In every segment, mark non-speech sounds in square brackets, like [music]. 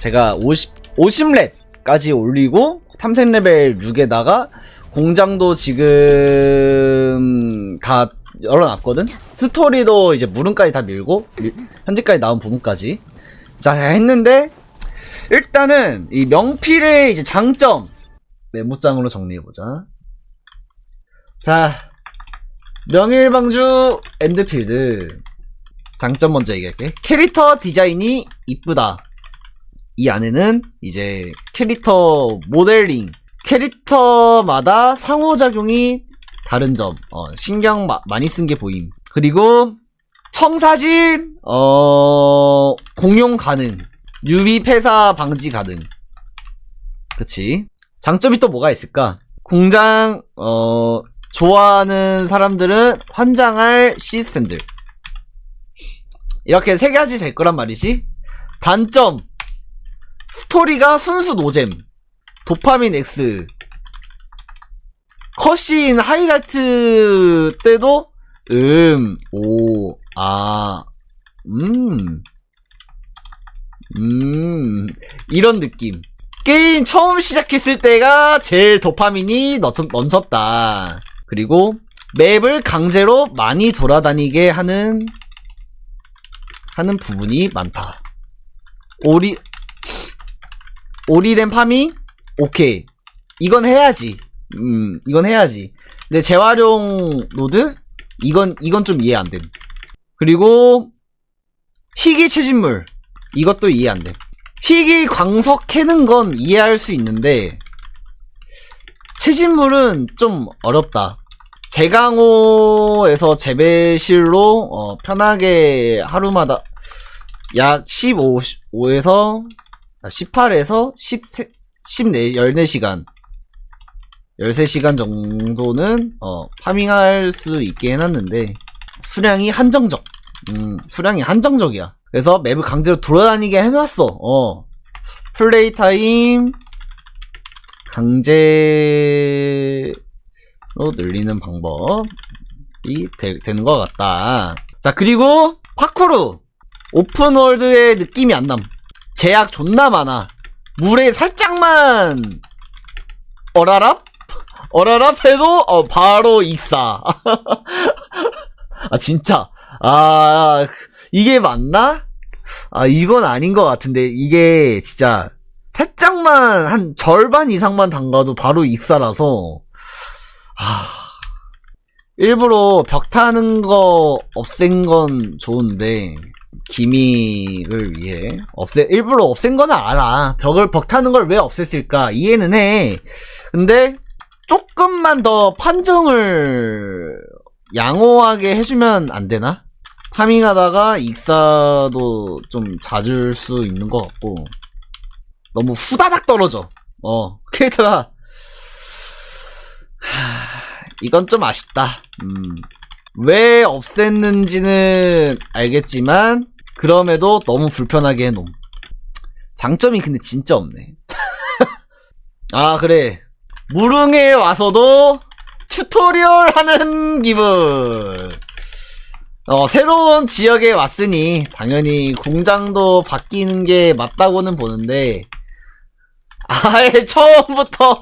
제가 50 50렙까지 올리고 탐색 레벨 6에다가 공장도 지금 다 열어놨거든. 스토리도 이제 물음까지 다 밀고 밀- 현재까지 나온 부분까지 자 했는데 일단은 이 명필의 이제 장점 메모장으로 정리해보자. 자, 명일방주 엔드필드. 장점 먼저 얘기할게. 캐릭터 디자인이 이쁘다. 이 안에는 이제 캐릭터 모델링, 캐릭터마다 상호작용이 다른 점, 어, 신경 마- 많이 쓴 게 보임. 그리고 청사진, 어, 공용 가능. 유비 폐사 방지 가능. 그치. 장점이 또 뭐가 있을까? 공장, 어, 좋아하는 사람들은 환장할 시스템들. 이렇게 세 가지 될 거란 말이지. 단점. 스토리가 순수 노잼. 도파민 X. 컷신 하이라이트 때도 음, 오, 아, 음, 음, 이런 느낌. 게임 처음 시작했을 때가 제일 도파민이 넘쳤, 넘쳤다. 그리고 맵을 강제로 많이 돌아다니게 하는 하는 부분이 많다. 오리 오리된 파밍 오케이 이건 해야지. 음 이건 해야지. 근데 재활용 노드 이건 이건 좀 이해 안 됨. 그리고 희귀 채집물 이것도 이해 안 됨. 희귀 광석 캐는 건 이해할 수 있는데 채집물은 좀 어렵다. 제강호에서 재배실로 어, 편하게 하루마다 약 15에서 18에서 10, 14, 14시간 13시간 정도는 어, 파밍할 수 있게 해놨는데 수량이 한정적 음, 수량이 한정적이야 그래서 맵을 강제로 돌아다니게 해놨어 어. 플레이 타임 강제로 늘리는 방법이 되, 되는 것 같다. 자, 그리고 파쿠르. 오픈월드의 느낌이 안 남. 제약 존나 많아. 물에 살짝만 어라랍? 어라랍 해도 어, 바로 익사. [laughs] 아, 진짜. 아, 이게 맞나? 아, 이건 아닌 것 같은데, 이게 진짜 살짝만 한 절반 이상만 담가도 바로 익사라서 하... 일부러 벽 타는 거 없앤 건 좋은데 기믹을 위해 없애 일부러 없앤 거는 알아 벽을 벽 타는 걸 왜 없앴을까 이해는 해 근데 조금만 더 판정을 양호하게 해주면 안 되나? 파밍하다가 익사도 좀 잦을 수 있는 것 같고 너무 후다닥 떨어져. 어, 캐릭터가. 하, 이건 좀 아쉽다. 음. 왜 없앴는지는 알겠지만, 그럼에도 너무 불편하게 해놓음. 장점이 근데 진짜 없네. [laughs] 아, 그래. 무릉에 와서도 튜토리얼 하는 기분. 어, 새로운 지역에 왔으니, 당연히 공장도 바뀌는 게 맞다고는 보는데, 아예 [laughs] 처음부터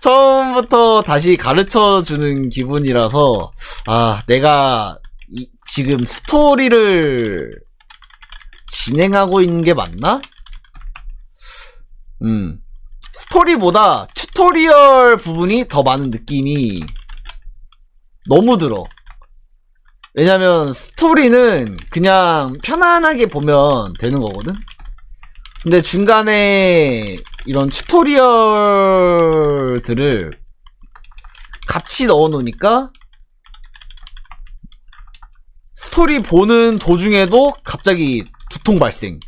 처음부터 다시 가르쳐 주는 기분이라서 아 내가 이- 지금 스토리를 진행하고 있는 게 맞나? 음 스토리보다 튜토리얼 부분이 더 많은 느낌이 너무 들어. 왜냐면 스토리는 그냥 편안하게 보면 되는 거거든. 근데 중간에 이런 튜토리얼들을 같이 넣어 놓으니까 스토리 보는 도중에도 갑자기 두통 발생.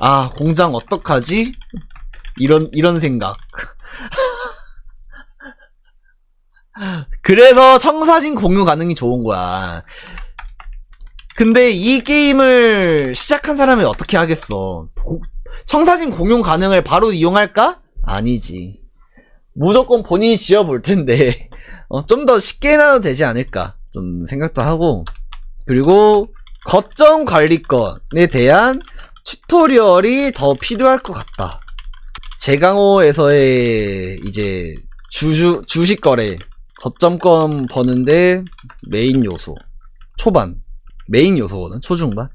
아, 공장 어떡하지? 이런, 이런 생각. [laughs] 그래서 청사진 공유 가능이 좋은 거야. 근데 이 게임을 시작한 사람이 어떻게 하겠어? 고- 청사진 공용 가능을 바로 이용할까? 아니지. 무조건 본인이 지어볼 텐데, [laughs] 어, 좀 더 쉽게 해놔도 되지 않을까? 좀 생각도 하고. 그리고, 거점 관리권에 대한 튜토리얼이 더 필요할 것 같다. 제강호에서의 이제 주주 주식 거래 거점권 버는데 메인 요소 초반 메인 요소거든 초중반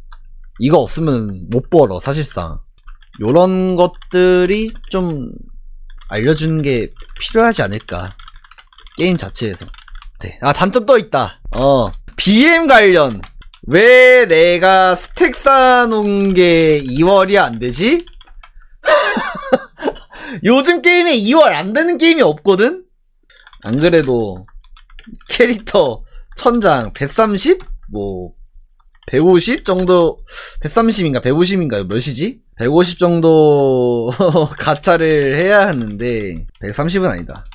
이거 없으면 못 벌어 사실상 요런 것들이 좀 알려주는 게 필요하지 않을까 게임 자체에서 네. 아 단점 또 있다 어 BM 관련 왜 내가 스택 쌓아놓은 게 2월이 안 되지? [laughs] 요즘 게임에 2월 안 되는 게임이 없거든? 안 그래도 캐릭터 천장 130? 뭐 150 정도 130인가 150인가요? 몇이지? 150 정도 [laughs] 가차를 해야 하는데 130은 아니다.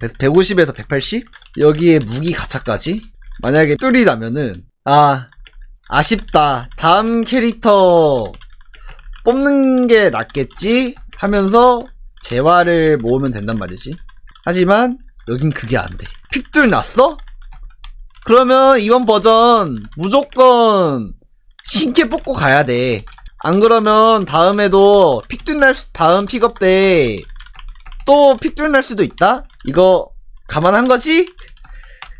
150에서 180? 여기에 무기 가차까지? 만약에 뚫이 나면은 아 아쉽다. 다음 캐릭터 뽑는 게 낫겠지 하면서 재화를 모으면 된단 말이지. 하지만 여긴 그게 안 돼. 픽들 났어? 그러면 이번 버전 무조건 신캐 뽑고 가야 돼. 안 그러면 다음에도 픽들 날 수- 다음 픽업 때 또 픽들 날 수도 있다? 이거 감안한 거지?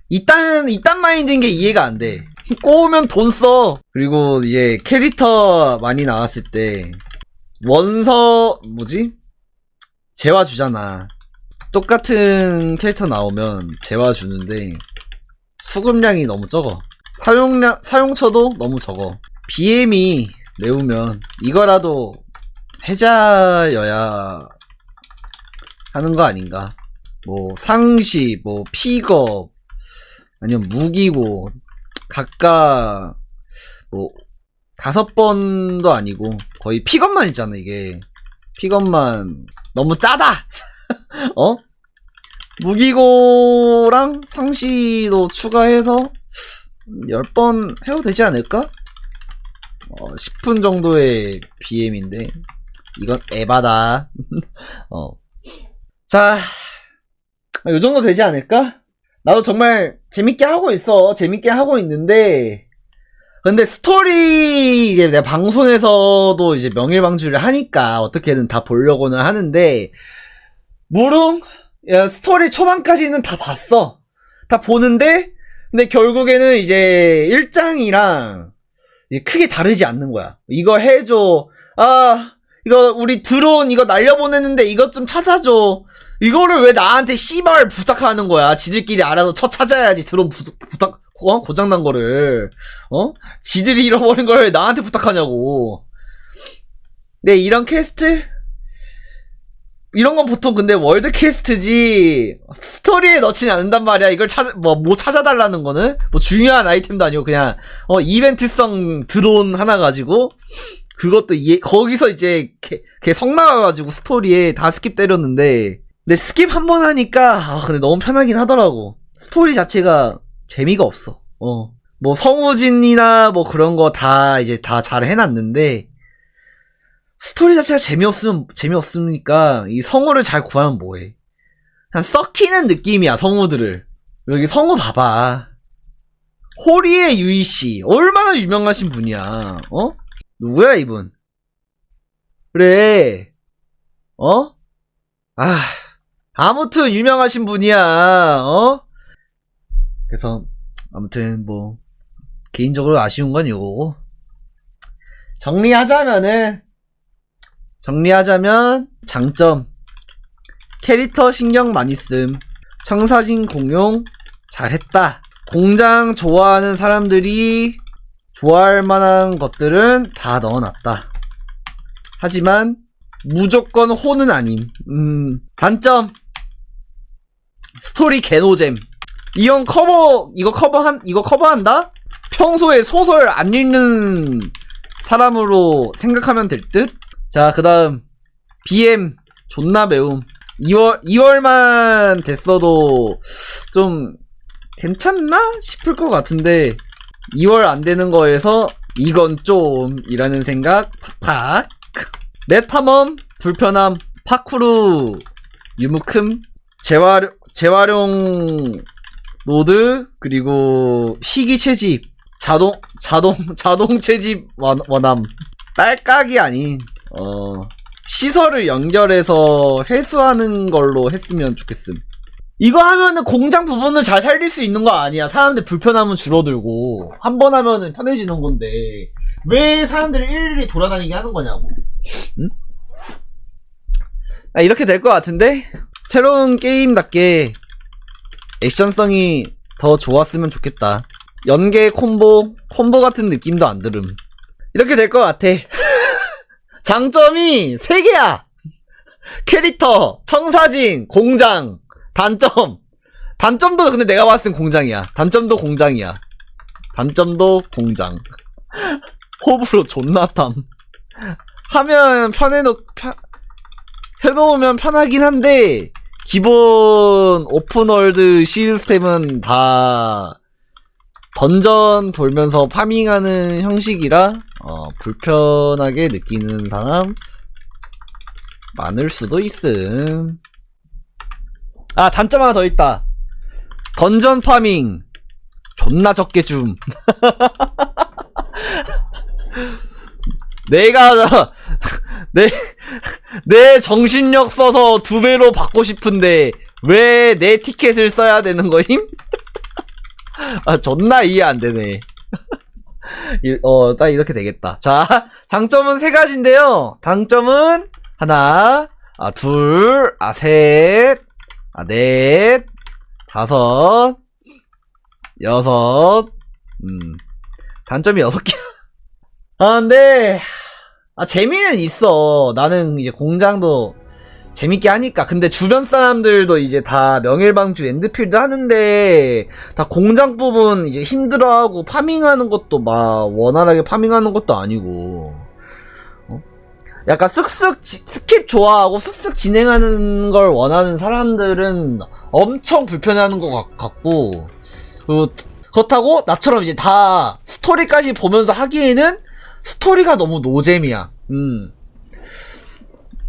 이딴 이딴 마인드인 게 이해가 안 돼. 꼬우면 돈 써. 그리고 이제 캐릭터 많이 나왔을 때 원서 뭐지? 재화 주잖아. 똑같은 캐릭터 나오면 재화 주는데 수급량이 너무 적어. 사용량 사용처도 너무 적어. BM이 매우면 이거라도 해자여야 하는 거 아닌가? 뭐 상시, 뭐 픽업, 아니면 무기고 각각 뭐 다섯 번도 아니고 거의 픽업만 있잖아 이게 픽업만 너무 짜다 [laughs] 어 무기고랑 상시도 추가해서 10번 해도 되지 않을까? 어, 10분 정도의 BM인데 이건 에바다 [laughs] 어. 자, 요 정도 되지 않을까? 나도 정말 재밌게 하고 있어. 재밌게 하고 있는데, 근데 스토리 이제 내가 방송에서도 이제 명일방주를 하니까 어떻게든 다 보려고는 하는데, 무릉 야, 스토리 초반까지는 다 봤어. 다 보는데, 근데 결국에는 이제 1장이랑 크게 다르지 않는 거야. 이거 해줘. 아, 이거 우리 드론 이거 날려보냈는데 이것 좀 찾아줘. 이거를 왜 나한테 씨발 부탁하는 거야? 지들끼리 알아서 쳐 찾아야지 드론 부, 부탁 어? 고장난 거를 어? 지들이 잃어버린 걸 왜 나한테 부탁하냐고. 네 이런 퀘스트 이런 건 보통 근데 월드 퀘스트지 스토리에 넣지는 않는단 말이야. 이걸 찾아 뭐 뭐 찾아달라는 거는? 뭐 중요한 아이템도 아니고 그냥 어 이벤트성 드론 하나 가지고 그것도 이해, 거기서 이제 걔, 걔성 나와가지고 스토리에 다 스킵 때렸는데 근데 스킵 한 번 하니까 아 근데 너무 편하긴 하더라고. 스토리 자체가 재미가 없어. 어 뭐 성우진이나 뭐 그런 거 다 이제 다 잘 해놨는데 스토리 자체가 재미없으면 재미없으니까 이 성우를 잘 구하면 뭐해 그냥 썩히는 느낌이야 성우들을 여기 성우 봐봐 호리의 유이 씨 얼마나 유명하신 분이야 어? 누구야 이분? 그래 어? 아 아무튼 유명하신 분이야 어? 그래서 아무튼 뭐 개인적으로 아쉬운 건 이거고 정리하자면은 정리하자면 장점 캐릭터 신경 많이 씀 청사진 공용 잘했다 공장 좋아하는 사람들이 좋아할 만한 것들은 다 넣어놨다. 하지만 무조건 호는 아님. 음, 단점 스토리 개노잼. 이 형 커버 이거 커버한 이거 커버한다? 평소에 소설 안 읽는 사람으로 생각하면 될 듯. 자, 그 다음 BM 존나 매움. 2월 2월만 됐어도 좀 괜찮나 싶을 것 같은데 2월 안 되는 거에서 이건 좀 이라는 생각 팍팍. 맵탐험 불편함 파쿠르. 유무큼 재활 재활용 노드 그리고 희귀 채집 자동 자동 [laughs] 자동 채집 원, 원함. 딸깍이 아닌 어 시설을 연결해서 회수하는 걸로 했으면 좋겠음. 이거 하면은 공장 부분을 잘 살릴 수 있는 거 아니야. 사람들 불편함은 줄어들고 한 번 하면은 편해지는 건데 왜 사람들이 일일이 돌아다니게 하는 거냐고. 응? 아, 이렇게 될 것 같은데 새로운 게임답게 액션성이 더 좋았으면 좋겠다. 연계 콤보 콤보 같은 느낌도 안 들음. 이렇게 될 것 같아. [laughs] 장점이 3개야! 캐릭터, 청사진, 공장, 단점. 단점도 근데 내가 봤을 땐 공장이야. 단점도 공장이야. 단점도 공장. 호불호 존나 탐. 하면 편해놓, 편, 해놓으면 편하긴 한데, 기본 오픈월드 시스템은 다 던전 돌면서 파밍하는 형식이라 어, 불편하게 느끼는 사람 많을 수도 있음. 아 단점 하나 더 있다. 던전 파밍 존나 적게 줌. [laughs] 내가 [laughs] 내, 내 정신력 써서 두 배로 받고 싶은데 왜 내 티켓을 써야 되는 거임? [laughs] 아 존나 이해 안 되네. 이- 어, 딱 이렇게 되겠다. 자, [laughs] 장점은 세 가지인데요. 단점은 하나, 아, 둘, 아, 셋, 아, 넷, 다섯, 여섯, 음, 단점이 여섯 개. [laughs] 아, 근데, 아, 재미는 있어. 나는 이제 공장도 재밌게 하니까. 근데 주변 사람들도 이제 다 명일방주 엔드필드 하는데, 다 공장 부분 이제 힘들어하고 파밍하는 것도 막 원활하게 파밍하는 것도 아니고 어? 약간 쓱쓱 지- 스킵 좋아하고 쓱쓱 진행하는 걸 원하는 사람들은 엄청 불편해하는 것 같- 같고 그, 그렇다고 나처럼 이제 다 스토리까지 보면서 하기에는 스토리가 너무 노잼이야. 음.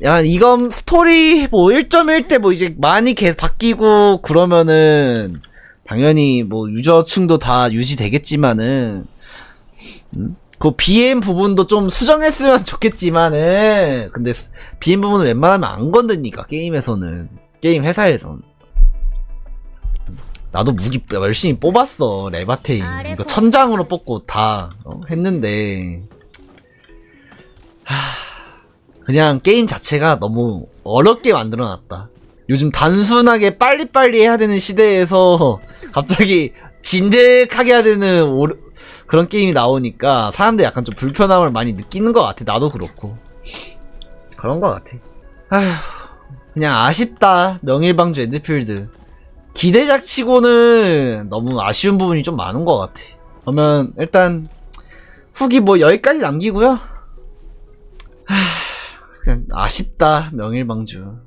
야, 이건 스토리 뭐 1.1때 뭐 이제 많이 계속 바뀌고 그러면은 당연히 뭐 유저층도 다 유지되겠지만은 음? 그 BM 부분도 좀 수정했으면 [laughs] 좋겠지만은 근데 스- BM 부분은 웬만하면 안 건드니까 게임에서는. 게임 회사에선. 나도 무기 열심히 뽑았어 레바테인. 이거 천장으로 뽑고 다 어, 했는데. 하... 그냥 게임 자체가 너무 어렵게 만들어놨다. 요즘 단순하게 빨리빨리 해야 되는 시대에서 [laughs] 갑자기 진득하게 해야 되는 오르- 그런 게임이 나오니까 사람들이 약간 좀 불편함을 많이 느끼는 것 같아. 나도 그렇고. 그런 것 같아. 아휴, 그냥 아쉽다. 명일방주 엔드필드. 기대작 치고는 너무 아쉬운 부분이 좀 많은 것 같아. 그러면 일단 후기 뭐 여기까지 남기고요. 그냥 아쉽다 명일방주